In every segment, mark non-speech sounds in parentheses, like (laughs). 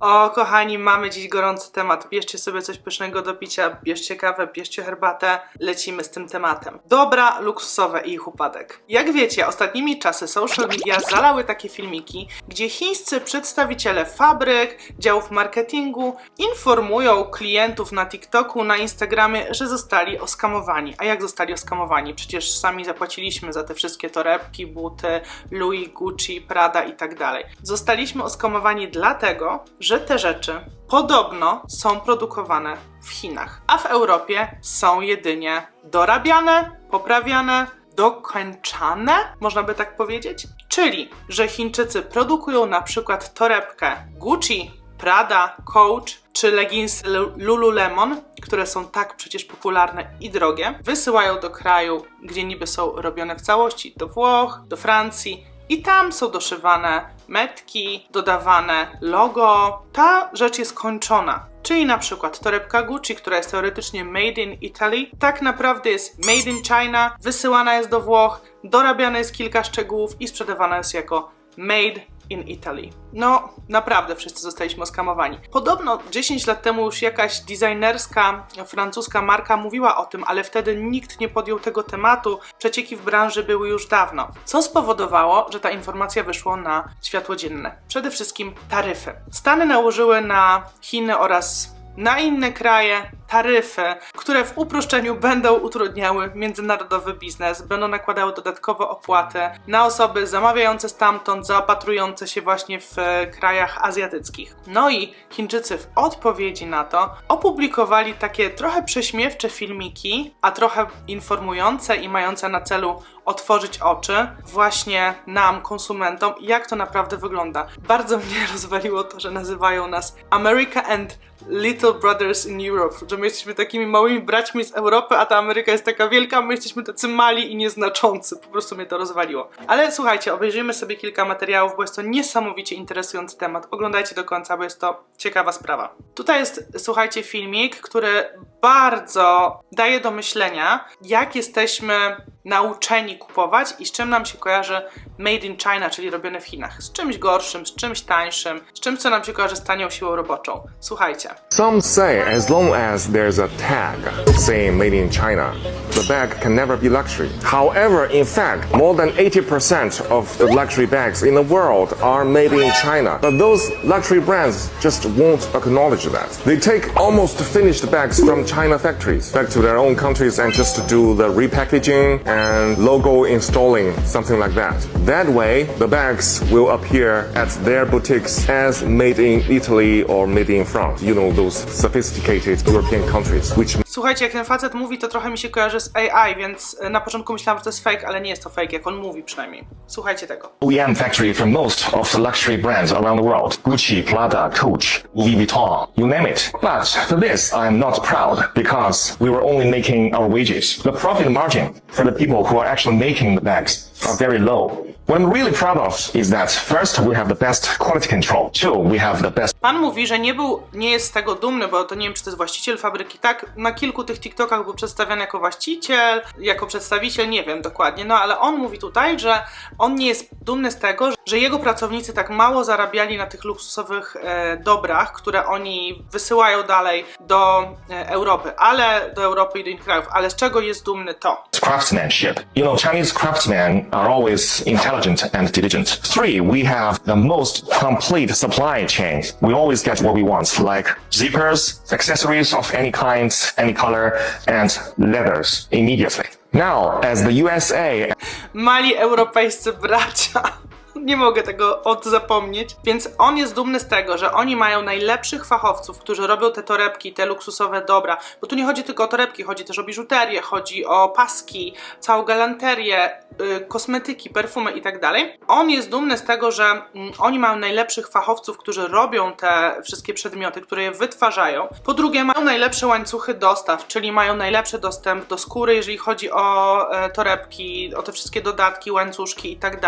O, kochani, mamy dziś gorący temat. Bierzcie sobie coś pysznego do picia, bierzcie kawę, bierzcie herbatę. Lecimy z tym tematem. Dobra, luksusowe i ich upadek. Jak wiecie, ostatnimi czasy social media zalały takie filmiki, gdzie chińscy przedstawiciele fabryk, działów marketingu informują klientów na TikToku, na Instagramie, że zostali oskamowani. A jak zostali oskamowani? Przecież sami zapłaciliśmy za te wszystkie torebki, buty, Louis, Gucci, Prada i tak dalej. Zostaliśmy oskamowani dlatego, że te rzeczy podobno są produkowane w Chinach, a w Europie są jedynie dorabiane, poprawiane, dokończane, można by tak powiedzieć. Czyli, że Chińczycy produkują na przykład torebkę Gucci, Prada, Coach czy Lu- Lululemon, które są tak przecież popularne i drogie, wysyłają do kraju, gdzie niby są robione w całości, do Włoch, do Francji i tam są doszywane metki, dodawane logo. Ta rzecz jest kończona. Czyli na przykład torebka Gucci, która jest teoretycznie made in Italy, tak naprawdę jest made in China, wysyłana jest do Włoch, dorabiane jest kilka szczegółów i sprzedawana jest jako made in Italy. No, naprawdę wszyscy zostaliśmy oskamowani. Podobno 10 lat temu już jakaś designerska francuska marka mówiła o tym, ale wtedy nikt nie podjął tego tematu. Przecieki w branży były już dawno. Co spowodowało, że ta informacja wyszła na światło dzienne? Przede wszystkim taryfy. Stany nałożyły na Chiny oraz na inne kraje taryfy, które w uproszczeniu będą utrudniały międzynarodowy biznes, będą nakładały dodatkowe opłaty na osoby zamawiające stamtąd, zaopatrujące się właśnie w e, krajach azjatyckich. No i Chińczycy w odpowiedzi na to opublikowali takie trochę prześmiewcze filmiki, a trochę informujące i mające na celu otworzyć oczy właśnie nam, konsumentom, jak to naprawdę wygląda. Bardzo (laughs) mnie rozwaliło to, że nazywają nas America and Little Brothers in Europe, że my jesteśmy takimi małymi braćmi z Europy, a ta Ameryka jest taka wielka, my jesteśmy tacy mali i nieznaczący. Po prostu mnie to rozwaliło. Ale słuchajcie, obejrzyjmy sobie kilka materiałów, bo jest to niesamowicie interesujący temat. Oglądajcie do końca, bo jest to ciekawa sprawa. Tutaj jest, słuchajcie, filmik, który bardzo daje do myślenia, jak jesteśmy nauczeni kupować i z czym nam się kojarzy made in China, czyli robione w Chinach. Z czymś gorszym, z czymś tańszym, z czymś, co nam się kojarzy z tanią siłą roboczą. Słuchajcie. Some say as long as there's a tag saying made in China, the bag can never be luxury. However, in fact, more than 80% of the luxury bags in the world are made in China. But those luxury brands just won't acknowledge that. They take almost finished bags from China factories back to their own countries and just do the repackaging and logo installing, something like that. That way, the bags will appear at their boutiques as made in Italy or made in France. You know, those sophisticated European countries, which Słuchajcie, jak ten facet mówi, to trochę mi się kojarzy z AI, więc e, na początku myślałam, że to jest fake, ale nie jest to fake, jak on mówi przynajmniej. Słuchajcie tego. OEM factory for most of the luxury brands around the world. Gucci, Prada, Coach, Louis Vuitton, you name it. But for this, I am not proud because we were only making our wages. The profit margin for the people who are actually making the bags are very low. What I'm really proud of is that first, we have the best quality control. Two, we have the best Pan mówi, że nie był, nie jest z tego dumny, bo to nie wiem, czy to jest właściciel fabryki. Tak, na kilku tych TikTokach był przedstawiany jako właściciel, jako przedstawiciel, nie wiem dokładnie, no ale on mówi tutaj, że on nie jest dumny z tego, że jego pracownicy tak mało zarabiali na tych luksusowych e, dobrach, które oni wysyłają dalej do e, Europy, ale do Europy i do innych krajów. Ale z czego jest dumny to? craftsmanship. You know, Chinese craftsmen are always intelligent and diligent. Three, we have the most complete supply chain. We always get what we want, like zippers, accessories of any kind, any color, and leathers immediately. Now, as the USA mali europejscy bracia. Nie mogę tego od zapomnieć. Więc on jest dumny z tego, że oni mają najlepszych fachowców, którzy robią te torebki, te luksusowe dobra. Bo tu nie chodzi tylko o torebki, chodzi też o biżuterię, chodzi o paski, całą galanterię, y, kosmetyki, perfumy i tak. On jest dumny z tego, że mm, oni mają najlepszych fachowców, którzy robią te wszystkie przedmioty, które je wytwarzają. Po drugie, mają najlepsze łańcuchy dostaw, czyli mają najlepszy dostęp do skóry, jeżeli chodzi o e, torebki, o te wszystkie dodatki, łańcuszki i tak.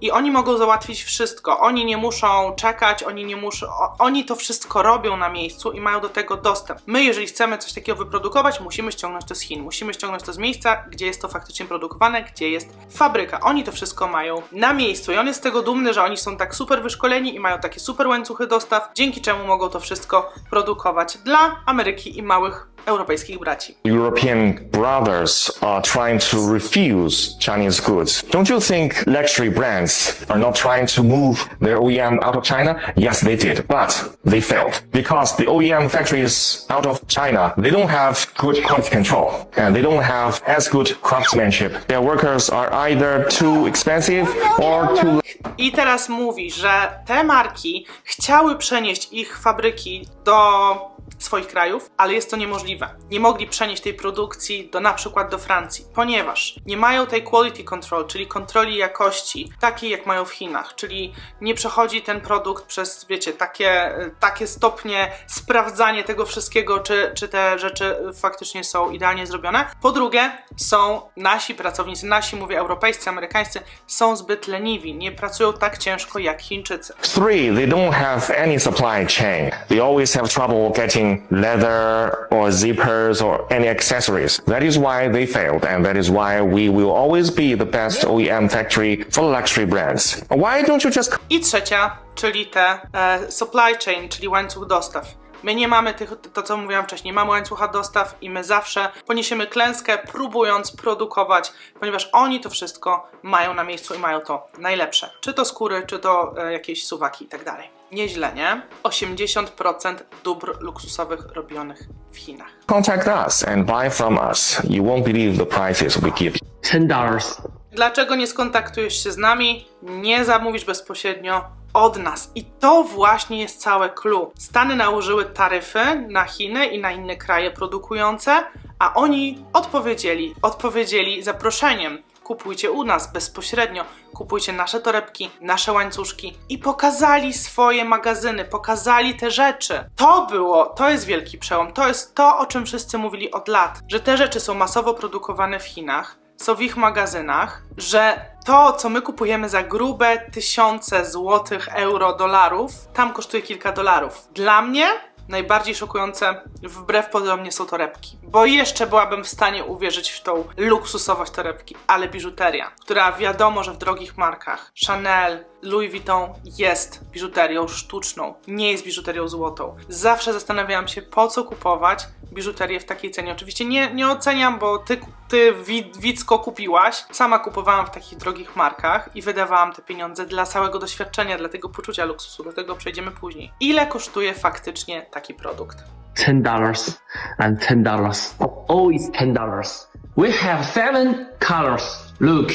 I oni mogą załatwić wszystko. Oni nie muszą czekać, oni nie muszą. Oni to wszystko robią na miejscu i mają do tego dostęp. My, jeżeli chcemy coś takiego wyprodukować, musimy ściągnąć to z Chin. Musimy ściągnąć to z miejsca, gdzie jest to faktycznie produkowane, gdzie jest fabryka. Oni to wszystko mają na miejscu i on jest z tego dumny, że oni są tak super wyszkoleni i mają takie super łańcuchy dostaw, dzięki czemu mogą to wszystko produkować dla Ameryki i małych europejskich braci. European brothers are trying to refuse Chinese goods. Don't you think luxury brands are not trying to move their OEM out of China? Yes, they did, but they failed. Because the OEM factories out of China, they don't have good quality control and they don't have as good craftsmanship. Their workers are either too expensive or too I teraz mówi, że te marki chciały przenieść ich fabryki do swoich krajów, ale jest to niemożliwe. Nie mogli przenieść tej produkcji do na przykład do Francji, ponieważ nie mają tej quality control, czyli kontroli jakości, takiej jak mają w Chinach, czyli nie przechodzi ten produkt przez, wiecie, takie, takie stopnie sprawdzanie tego wszystkiego, czy, czy te rzeczy faktycznie są idealnie zrobione. Po drugie, są nasi pracownicy, nasi, mówię, europejscy, amerykańscy, są zbyt leniwi, nie pracują tak ciężko jak Chińczycy. Three, they don't have any supply chain. They always have trouble getting leather or zippers or any accessories. That is why they failed, and that is why we will always be the best OEM factory for luxury brands. Why don't you just I trzecia, czyli te e, supply chain, czyli łańcuch dostaw. My nie mamy tych, to co mówiłam wcześniej, mamy łańcucha dostaw i my zawsze poniesiemy klęskę, próbując produkować, ponieważ oni to wszystko mają na miejscu i mają to najlepsze. Czy to skóry, czy to e, jakieś suwaki i tak dalej. Nieźle, nie? 80% dóbr luksusowych robionych w Chinach. contact us and buy from us? You won't believe the prices we give you. ten dollars. Dlaczego nie skontaktujesz się z nami? Nie zamówisz bezpośrednio od nas. I to właśnie jest całe clue. Stany nałożyły taryfy na Chiny i na inne kraje produkujące, a oni odpowiedzieli, odpowiedzieli zaproszeniem. Kupujcie u nas bezpośrednio, kupujcie nasze torebki, nasze łańcuszki i pokazali swoje magazyny, pokazali te rzeczy. To było, to jest wielki przełom, to jest to, o czym wszyscy mówili od lat, że te rzeczy są masowo produkowane w Chinach, są w ich magazynach, że to, co my kupujemy za grube tysiące złotych, euro, dolarów, tam kosztuje kilka dolarów. Dla mnie najbardziej szokujące, wbrew pozorom, są torebki. Bo jeszcze byłabym w stanie uwierzyć w tą luksusowość torebki, ale biżuteria, która wiadomo, że w drogich markach Chanel, Louis Vuitton jest biżuterią sztuczną, nie jest biżuterią złotą. Zawsze zastanawiałam się, po co kupować biżuterię w takiej cenie. Oczywiście nie, nie oceniam, bo ty, ty wi- Wicko kupiłaś. Sama kupowałam w takich drogich markach i wydawałam te pieniądze dla całego doświadczenia, dla tego poczucia luksusu. Do tego przejdziemy później. Ile kosztuje faktycznie taki produkt? ten dollars and ten dollars. Always ten dollars. We have seven colors. Look,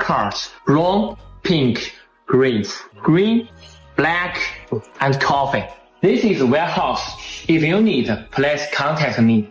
cards: brown, pink, green, green, black, and coffee. This is warehouse. If you need, please contact me.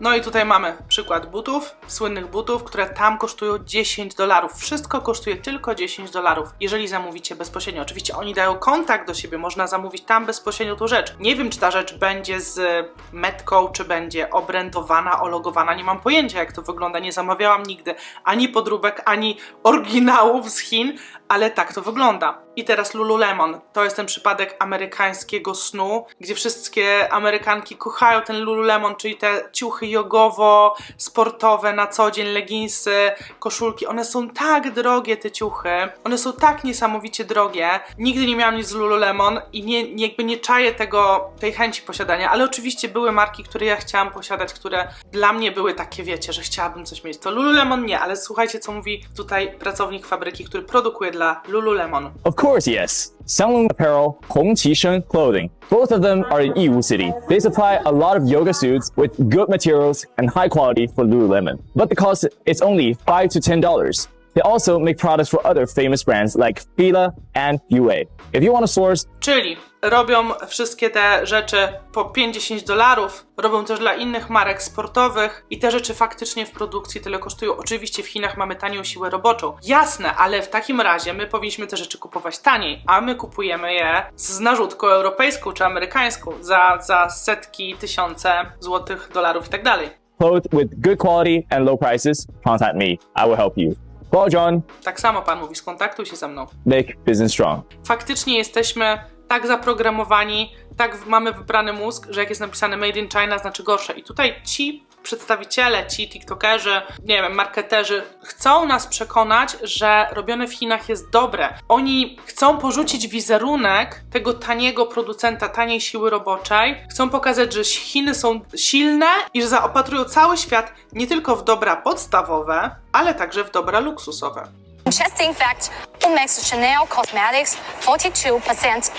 No i tutaj mamy przykład butów, słynnych butów, które tam kosztują 10 dolarów. Wszystko kosztuje tylko 10 dolarów, jeżeli zamówicie bezpośrednio. Oczywiście oni dają kontakt do siebie, można zamówić tam bezpośrednio tą rzecz. Nie wiem, czy ta rzecz będzie z metką, czy będzie obrędowana, ologowana. Nie mam pojęcia, jak to wygląda. Nie zamawiałam nigdy ani podróbek, ani oryginałów z Chin, ale tak to wygląda. I teraz Lululemon. To jest ten przypadek amerykańskiego snu, gdzie wszystkie Amerykanki kochają ten Lululemon, czyli te ciuchy jogowo-sportowe na co dzień, leginsy, koszulki. One są tak drogie, te ciuchy. One są tak niesamowicie drogie. Nigdy nie miałam nic z Lululemon i nie, jakby nie czaję tego, tej chęci posiadania, ale oczywiście były marki, które ja chciałam posiadać, które dla mnie były takie, wiecie, że chciałabym coś mieć. To Lululemon nie, ale słuchajcie, co mówi tutaj pracownik fabryki, który produkuje dla Lululemon. Of course, yes. Sunlun Apparel, Hong Qisheng Clothing. Both of them are in Yiwu City. They supply a lot of yoga suits with good materials and high quality for Lululemon. But the cost is only five to ten dollars. They also make products for other famous brands like Fila and UA. If you want to source Czyli robią wszystkie te rzeczy po 5-10 dolarów, robią też dla innych marek sportowych i te rzeczy faktycznie w produkcji tyle kosztują. Oczywiście w Chinach mamy tanią siłę roboczą. Jasne, ale w takim razie my powinniśmy te rzeczy kupować taniej, a my kupujemy je z narzutką europejską czy amerykańską za, za setki, tysiące złotych, dolarów i tak dalej. clothes with good quality and low prices, contact me. I will help you. Well, John, Tak samo pan mówi, skontaktuj się ze mną. make business strong. Faktycznie jesteśmy tak zaprogramowani, tak mamy wybrany mózg, że jak jest napisane Made in China, znaczy gorsze. I tutaj ci przedstawiciele, ci TikTokerzy, nie wiem, marketerzy chcą nas przekonać, że robione w Chinach jest dobre. Oni chcą porzucić wizerunek tego taniego producenta, taniej siły roboczej. Chcą pokazać, że Chiny są silne i że zaopatrują cały świat nie tylko w dobra podstawowe, ale także w dobra luksusowe. Interesting fact, makes Chanel Cosmetics 42%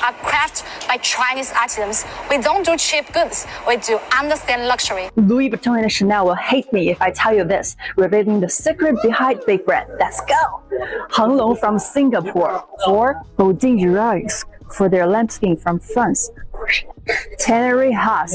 are crafted by Chinese artisans. We don't do cheap goods, we do understand luxury. Louis Vuitton and Chanel will hate me if I tell you this, revealing the secret behind big brand. Let's go! Hang Long from Singapore, or Bodin for their lambskin from France. Tannery Haas,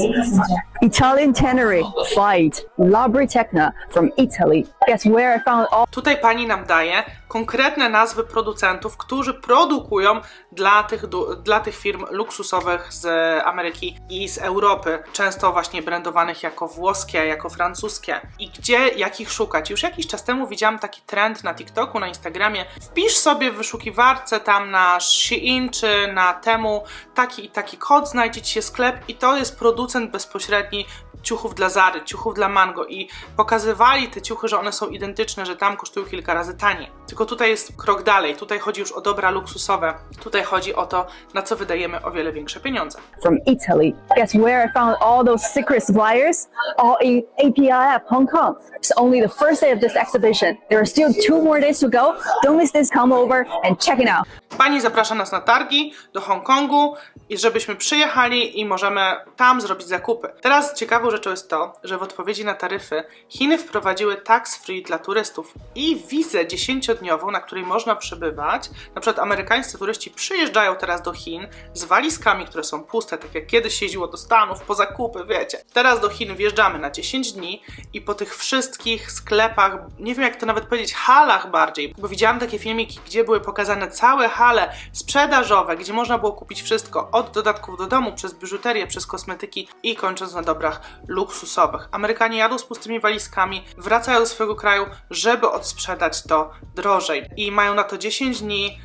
Italian Tannery, Fight, Labri Tecna from Italy. Guess where I found all Tutaj pani nam daje konkretne nazwy producentów, którzy produkują dla tych, dla tych firm luksusowych z Ameryki i z Europy, często właśnie brandowanych jako włoskie, jako francuskie. I gdzie, jak ich szukać? Już jakiś czas temu widziałam taki trend na TikToku, na Instagramie. Wpisz sobie w wyszukiwarce tam na Shein czy na Temu taki i taki kod, znajdzie ci się sklep i to jest producent bezpośredni ciuchów dla Zary, ciuchów dla Mango i pokazywali te ciuchy, że one są identyczne, że tam kosztują kilka razy taniej. Tylko tutaj jest krok dalej, tutaj chodzi już o dobra luksusowe, tutaj chodzi o to, na co wydajemy o wiele większe pieniądze. from Italy. Guess where I found all those secret suppliers? All in APIF, Hong Kong. It's only the first day of this exhibition. There are still two more days to go. Don't miss this. Come over and check it out. Pani zaprasza nas na targi do Hongkongu i żebyśmy przyjechali i możemy tam zrobić zakupy. Teraz ciekawą rzeczą jest to, że w odpowiedzi na taryfy Chiny wprowadziły tax free dla turystów i wizę 10-dniową, na której można przebywać. Na przykład amerykańscy turyści przyjeżdżają teraz do Chin z walizkami, które są puste, tak jak kiedyś jeździło do Stanów po zakupy, wiecie. Teraz do Chin wjeżdżamy na 10 dni i po tych wszystkich sklepach, nie wiem jak to nawet powiedzieć, halach bardziej, bo widziałam takie filmiki, gdzie były pokazane całe hale sprzedażowe, gdzie można było kupić wszystko, od dodatków do domu, przez biżuterię, przez kosmetyki i kończąc na dobrach luksusowych. Amerykanie jadą z pustymi walizkami, wracają do swojego kraju, żeby odsprzedać to drożej. I mają na to 10 dni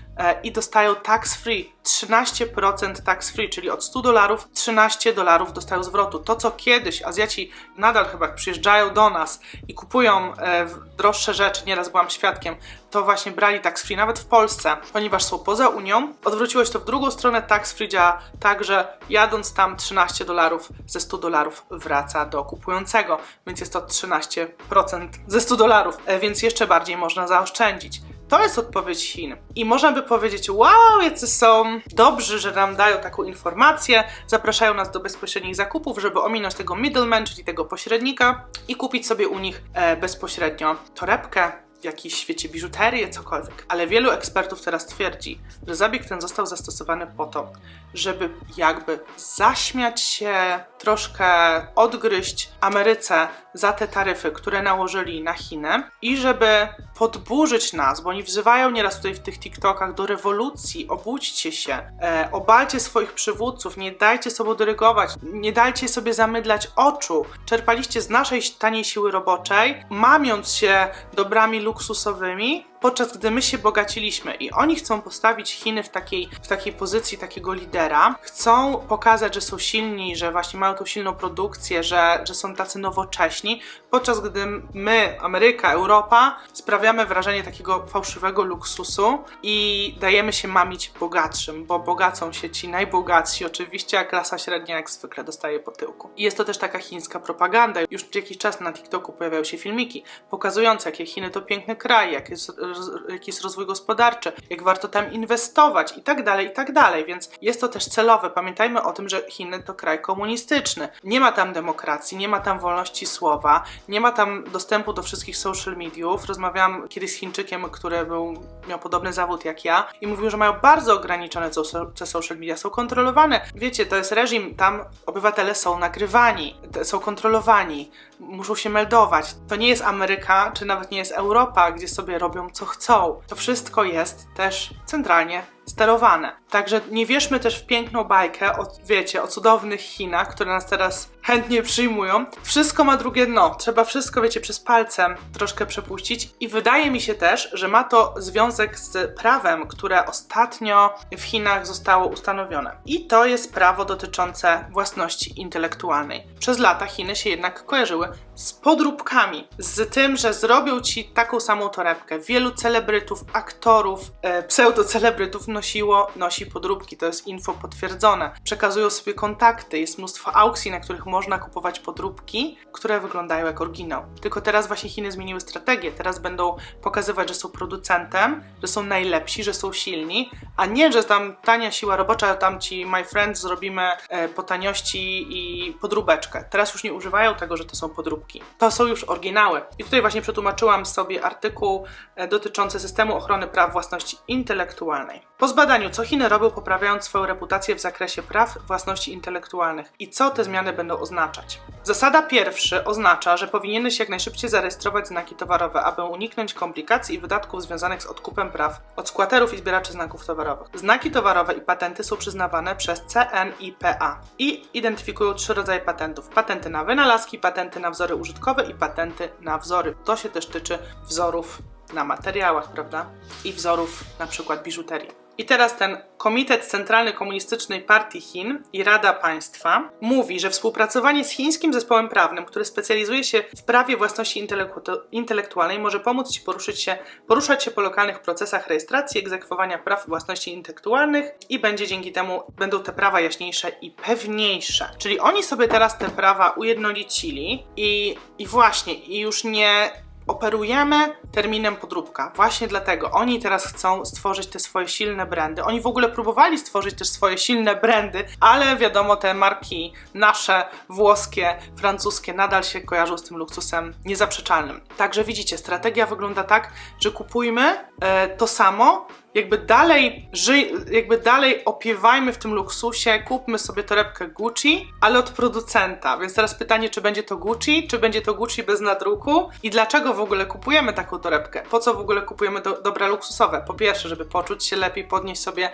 i dostają tax free 13% tax free, czyli od 100 dolarów 13 dolarów dostają zwrotu. To co kiedyś Azjaci nadal chyba przyjeżdżają do nas i kupują e, droższe rzeczy, nieraz byłam świadkiem, to właśnie brali tax free nawet w Polsce, ponieważ są poza Unią. Odwróciło się to w drugą stronę, tax free działa tak, że jadąc tam 13 dolarów ze 100 dolarów wraca do kupującego, więc jest to 13% ze 100 dolarów, e, więc jeszcze bardziej można zaoszczędzić. To jest odpowiedź Chin. I można by powiedzieć, wow, jacy są dobrzy, że nam dają taką informację, zapraszają nas do bezpośrednich zakupów, żeby ominąć tego middleman, czyli tego pośrednika i kupić sobie u nich e, bezpośrednio torebkę, jakiś, świecie biżuterię, cokolwiek. Ale wielu ekspertów teraz twierdzi, że zabieg ten został zastosowany po to, żeby jakby zaśmiać się, troszkę odgryźć Ameryce za te taryfy, które nałożyli na Chiny i żeby podburzyć nas, bo oni wzywają nieraz tutaj w tych TikTokach do rewolucji, obudźcie się, e, obalcie swoich przywódców, nie dajcie sobie dyrygować, nie dajcie sobie zamydlać oczu. Czerpaliście z naszej taniej siły roboczej, mamiąc się dobrami luksusowymi, podczas gdy my się bogaciliśmy i oni chcą postawić Chiny w takiej, w takiej pozycji takiego lidera, chcą pokazać, że są silni, że właśnie mają tą silną produkcję, że, że są tacy nowocześni, podczas gdy my, Ameryka, Europa, sprawiamy wrażenie takiego fałszywego luksusu i dajemy się mamić bogatszym, bo bogacą się ci najbogatsi, oczywiście, a klasa średnia jak zwykle dostaje po tyłku. I jest to też taka chińska propaganda. Już jakiś czas na TikToku pojawiają się filmiki pokazujące, jakie Chiny to piękny kraj, jak jest, roz- jaki jest rozwój gospodarczy, jak warto tam inwestować i tak dalej, i tak dalej. Więc jest to też celowe. Pamiętajmy o tym, że Chiny to kraj komunistyczny. Nie ma tam demokracji, nie ma tam wolności słowa, nie ma tam dostępu do wszystkich social mediów. Rozmawiałam kiedyś z Chińczykiem, który był, miał podobny zawód jak ja i mówił, że mają bardzo ograniczone te social media, są kontrolowane. Wiecie, to jest reżim, tam obywatele są nagrywani, są kontrolowani, muszą się meldować. To nie jest Ameryka, czy nawet nie jest Europa, gdzie sobie robią co chcą. To wszystko jest też centralnie sterowane. Także nie wierzmy też w piękną bajkę o, wiecie, o cudownych Chinach, które nas teraz chętnie przyjmują. Wszystko ma drugie dno. Trzeba wszystko, wiecie, przez palcem troszkę przepuścić i wydaje mi się też, że ma to związek z prawem, które ostatnio w Chinach zostało ustanowione. I to jest prawo dotyczące własności intelektualnej. Przez lata Chiny się jednak kojarzyły z podróbkami, z tym, że zrobią ci taką samą torebkę. Wielu celebrytów, aktorów, e, pseudocelebrytów nosiło, nosi podróbki. To jest info potwierdzone. Przekazują sobie kontakty. Jest mnóstwo aukcji, na których można kupować podróbki, które wyglądają jak oryginał. Tylko teraz właśnie Chiny zmieniły strategię. Teraz będą pokazywać, że są producentem, że są najlepsi, że są silni, a nie, że tam tania siła robocza, tam ci my friends zrobimy e, po taniości i podróbeczkę. Teraz już nie używają tego, że to są podróbki. To są już oryginały. I tutaj właśnie przetłumaczyłam sobie artykuł e, dotyczący systemu ochrony praw własności intelektualnej. Po zbadaniu, co Chiny robią poprawiając swoją reputację w zakresie praw własności intelektualnych i co te zmiany będą oznaczać. Zasada pierwsza oznacza, że powinieneś jak najszybciej zarejestrować znaki towarowe, aby uniknąć komplikacji i wydatków związanych z odkupem praw od skłaterów i zbieraczy znaków towarowych. Znaki towarowe i patenty są przyznawane przez CNIPA i identyfikują trzy rodzaje patentów: patenty na wynalazki, patenty na wzory użytkowe i patenty na wzory. To się też tyczy wzorów na materiałach, prawda? I wzorów na przykład biżuterii. I teraz ten Komitet Centralny Komunistycznej Partii Chin i Rada Państwa mówi, że współpracowanie z chińskim zespołem prawnym, który specjalizuje się w prawie własności intelektu- intelektualnej, może pomóc Ci poruszyć się, poruszać się po lokalnych procesach rejestracji, egzekwowania praw własności intelektualnych i będzie dzięki temu, będą te prawa jaśniejsze i pewniejsze. Czyli oni sobie teraz te prawa ujednolicili i, i właśnie, i już nie operujemy terminem podróbka. Właśnie dlatego oni teraz chcą stworzyć te swoje silne brandy. Oni w ogóle próbowali stworzyć też swoje silne brandy, ale wiadomo, te marki nasze, włoskie, francuskie nadal się kojarzą z tym luksusem niezaprzeczalnym. Także widzicie, strategia wygląda tak, że kupujmy e, to samo, jakby dalej, żyj, jakby dalej opiewajmy w tym luksusie, kupmy sobie torebkę Gucci, ale od producenta. Więc teraz pytanie, czy będzie to Gucci, czy będzie to Gucci bez nadruku i dlaczego w ogóle kupujemy taką torebkę? Po co w ogóle kupujemy do, dobra luksusowe? Po pierwsze, żeby poczuć się lepiej, podnieść sobie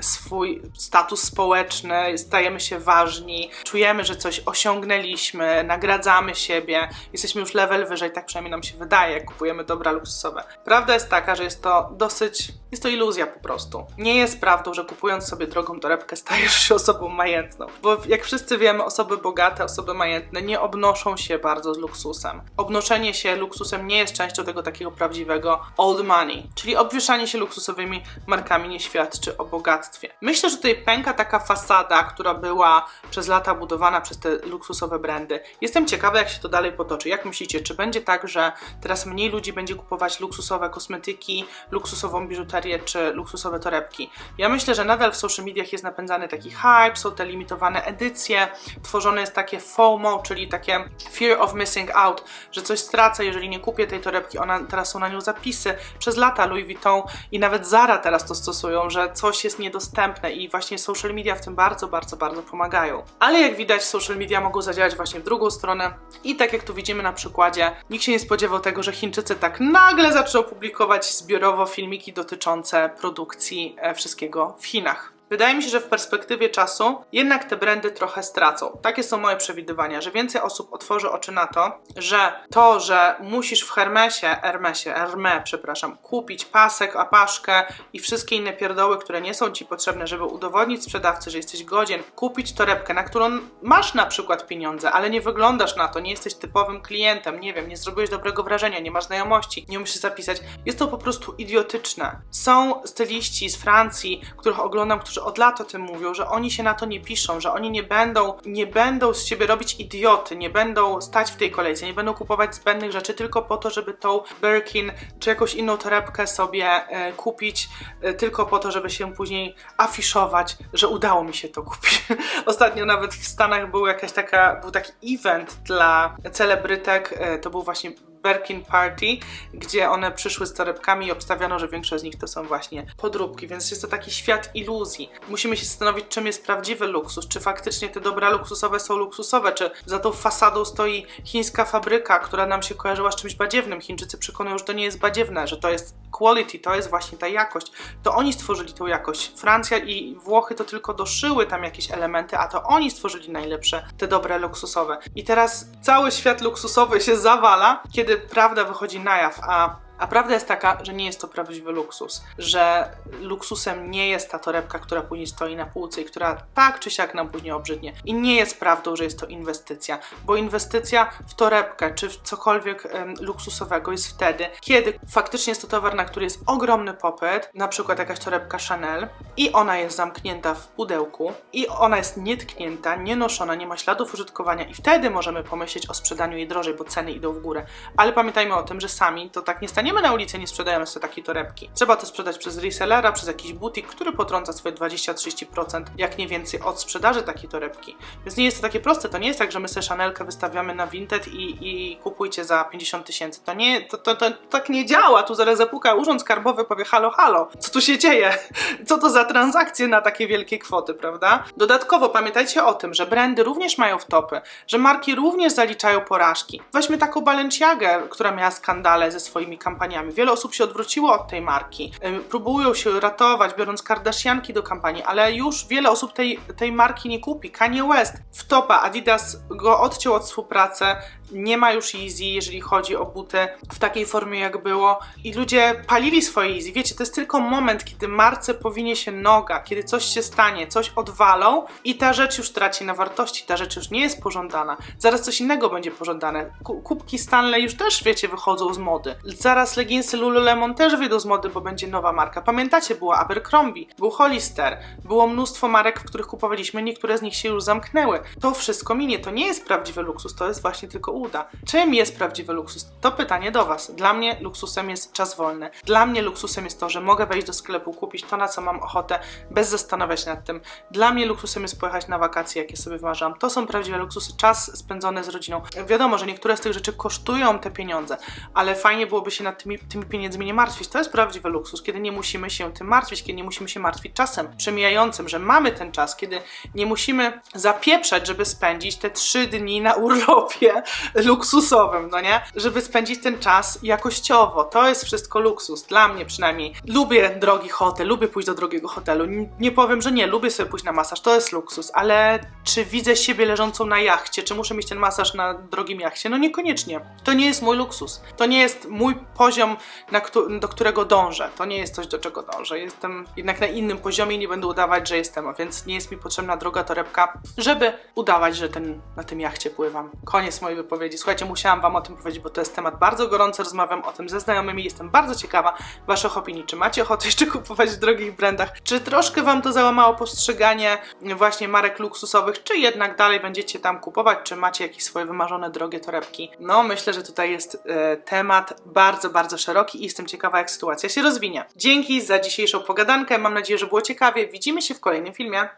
swój status społeczny, stajemy się ważni, czujemy, że coś osiągnęliśmy, nagradzamy siebie, jesteśmy już level wyżej, tak przynajmniej nam się wydaje, jak kupujemy dobra luksusowe. Prawda jest taka, że jest to dosyć, jest to iluzja po prostu. Nie jest prawdą, że kupując sobie drogą torebkę stajesz się osobą majętną, bo jak wszyscy wiemy, osoby bogate, osoby majętne nie obnoszą się bardzo z luksusem. Obnoszenie się luksusem nie jest częścią tego takiego prawdziwego old money, czyli obwieszanie się luksusowymi markami nie świadczy o bogactwie. Myślę, że tutaj pęka taka fasada, która była przez lata budowana przez te luksusowe brandy. Jestem ciekawa, jak się to dalej potoczy. Jak myślicie, czy będzie tak, że teraz mniej ludzi będzie kupować luksusowe kosmetyki, luksusową biżuterię czy luksusowe torebki? Ja myślę, że nadal w social mediach jest napędzany taki hype, są te limitowane edycje, tworzone jest takie FOMO, czyli takie fear of missing out, że coś stracę, jeżeli nie kupię tej torebki, ona, teraz są na nią zapisy. Przez lata Louis Vuitton i nawet Zara teraz to stosują, że coś jest niedostępne i właśnie social media w tym bardzo, bardzo, bardzo pomagają. Ale jak widać, social media mogą zadziałać właśnie w drugą stronę i tak jak tu widzimy na przykładzie, nikt się nie spodziewał tego, że Chińczycy tak nagle zaczną publikować zbiorowo filmiki dotyczące produkcji e, wszystkiego w Chinach. Wydaje mi się, że w perspektywie czasu jednak te brandy trochę stracą. Takie są moje przewidywania, że więcej osób otworzy oczy na to, że to, że musisz w Hermesie, Hermesie, Hermé, przepraszam, kupić pasek, apaszkę i wszystkie inne pierdoły, które nie są ci potrzebne, żeby udowodnić sprzedawcy, że jesteś godzien, kupić torebkę, na którą masz na przykład pieniądze, ale nie wyglądasz na to, nie jesteś typowym klientem, nie wiem, nie zrobiłeś dobrego wrażenia, nie masz znajomości, nie umiesz się zapisać. Jest to po prostu idiotyczne. Są styliści z Francji, których oglądam, którzy od lat o tym mówią, że oni się na to nie piszą, że oni nie będą, nie będą z siebie robić idioty, nie będą stać w tej kolejce, nie będą kupować zbędnych rzeczy tylko po to, żeby tą Birkin czy jakąś inną torebkę sobie e, kupić, e, tylko po to, żeby się później afiszować, że udało mi się to kupić. (laughs) Ostatnio nawet w Stanach był jakaś taka, był taki event dla celebrytek, e, to był właśnie Birkin Party, gdzie one przyszły z torebkami i obstawiano, że większość z nich to są właśnie podróbki, więc jest to taki świat iluzji. Musimy się zastanowić, czym jest prawdziwy luksus, czy faktycznie te dobra luksusowe są luksusowe, czy za tą fasadą stoi chińska fabryka, która nam się kojarzyła z czymś badziewnym. Chińczycy przekonują, że to nie jest badziewne, że to jest quality, to jest właśnie ta jakość. To oni stworzyli tą jakość. Francja i Włochy to tylko doszyły tam jakieś elementy, a to oni stworzyli najlepsze, te dobre luksusowe. I teraz cały świat luksusowy się zawala, kiedy prawda wychodzi na jaw, a a prawda jest taka, że nie jest to prawdziwy luksus, że luksusem nie jest ta torebka, która później stoi na półce i która tak czy siak nam później obrzydnie. I nie jest prawdą, że jest to inwestycja, bo inwestycja w torebkę czy w cokolwiek luksusowego jest wtedy, kiedy faktycznie jest to towar, na który jest ogromny popyt, na przykład jakaś torebka Chanel i ona jest zamknięta w pudełku i ona jest nietknięta, nienoszona, nie ma śladów użytkowania i wtedy możemy pomyśleć o sprzedaniu jej drożej, bo ceny idą w górę. Ale pamiętajmy o tym, że sami to tak nie staniemy na ulicy, nie sprzedajemy sobie takiej torebki. Trzeba to sprzedać przez resellera, przez jakiś butik, który potrąca swoje 20-30%, jak nie więcej, od sprzedaży takiej torebki. Więc nie jest to takie proste. To nie jest tak, że my sobie Chanelkę wystawiamy na Vinted i, i kupujcie za 50 tysięcy. To nie, to, to, to tak nie działa. Tu zaraz zapuka urząd skarbowy, powie halo, halo. Co tu się dzieje? (laughs) Co to za transakcje na takie wielkie kwoty, prawda? Dodatkowo pamiętajcie o tym, że brandy również mają wtopy, że marki również zaliczają porażki. Weźmy taką Balenciagę, która miała skandale ze swoimi kampaniami. Wiele osób się odwróciło od tej marki. Próbują się ratować, biorąc Kardashianki do kampanii, ale już wiele osób tej, tej marki nie kupi. Kanye West wtopa, Adidas go odciął od współpracy, nie ma już Yeezy, jeżeli chodzi o buty w takiej formie jak było i ludzie palili swoje Yeezy. Wiecie, to jest tylko moment, kiedy marce powinie się noga, kiedy coś się stanie, coś odwalą i ta rzecz już traci na wartości, ta rzecz już nie jest pożądana. Zaraz coś innego będzie pożądane. Ku- Kubki Stanley już też, wiecie, wychodzą z mody. Zaraz leginsy Lululemon też wyjdą z mody, bo będzie nowa marka. Pamiętacie, była Abercrombie, był Hollister, było mnóstwo marek, w których kupowaliśmy, niektóre z nich się już zamknęły. To wszystko minie, to nie jest prawdziwy luksus, to jest właśnie tylko uda. Czym jest prawdziwy luksus? To pytanie do Was. Dla mnie luksusem jest czas wolny. Dla mnie luksusem jest to, że mogę wejść do sklepu, kupić to, na co mam ochotę, bez zastanawiać się nad tym. Dla mnie luksusem jest pojechać na wakacje, jakie sobie wymarzyłam. To są prawdziwe luksusy, czas spędzony z rodziną. Wiadomo, że niektóre z tych rzeczy kosztują te pieniądze, ale fajnie byłoby się nad tymi, tymi pieniędzmi nie martwić. To jest prawdziwy luksus, kiedy nie musimy się tym martwić, kiedy nie musimy się martwić czasem przemijającym, że mamy ten czas, kiedy nie musimy zapieprzać, żeby spędzić te trzy dni na urlopie luksusowym, no nie? Żeby spędzić ten czas jakościowo. To jest wszystko luksus, dla mnie przynajmniej. Lubię drogi hotel, lubię pójść do drogiego hotelu. Nie powiem, że nie, lubię sobie pójść na masaż, to jest luksus, ale czy widzę siebie leżącą na jachcie, czy muszę mieć ten masaż na drogim jachcie? No niekoniecznie. To nie jest mój luksus. To nie jest mój poziom, do którego dążę. To nie jest coś, do czego dążę. Jestem jednak na innym poziomie i nie będę udawać, że jestem, a więc nie jest mi potrzebna droga torebka, żeby udawać, że ten, na tym jachcie pływam. Koniec mojej wypowiedzi. Słuchajcie, musiałam wam o tym powiedzieć, bo to jest temat bardzo gorący, rozmawiam o tym ze znajomymi, jestem bardzo ciekawa waszych opinii. Czy macie ochotę jeszcze kupować w drogich brandach? Czy troszkę wam to załamało postrzeganie właśnie marek luksusowych, czy jednak dalej będziecie tam kupować, czy macie jakieś swoje wymarzone drogie torebki? No, myślę, że tutaj jest e, temat bardzo, bardzo szeroki i jestem ciekawa, jak sytuacja się rozwinie. Dzięki za dzisiejszą pogadankę, mam nadzieję, że było ciekawie. Widzimy się w kolejnym filmie.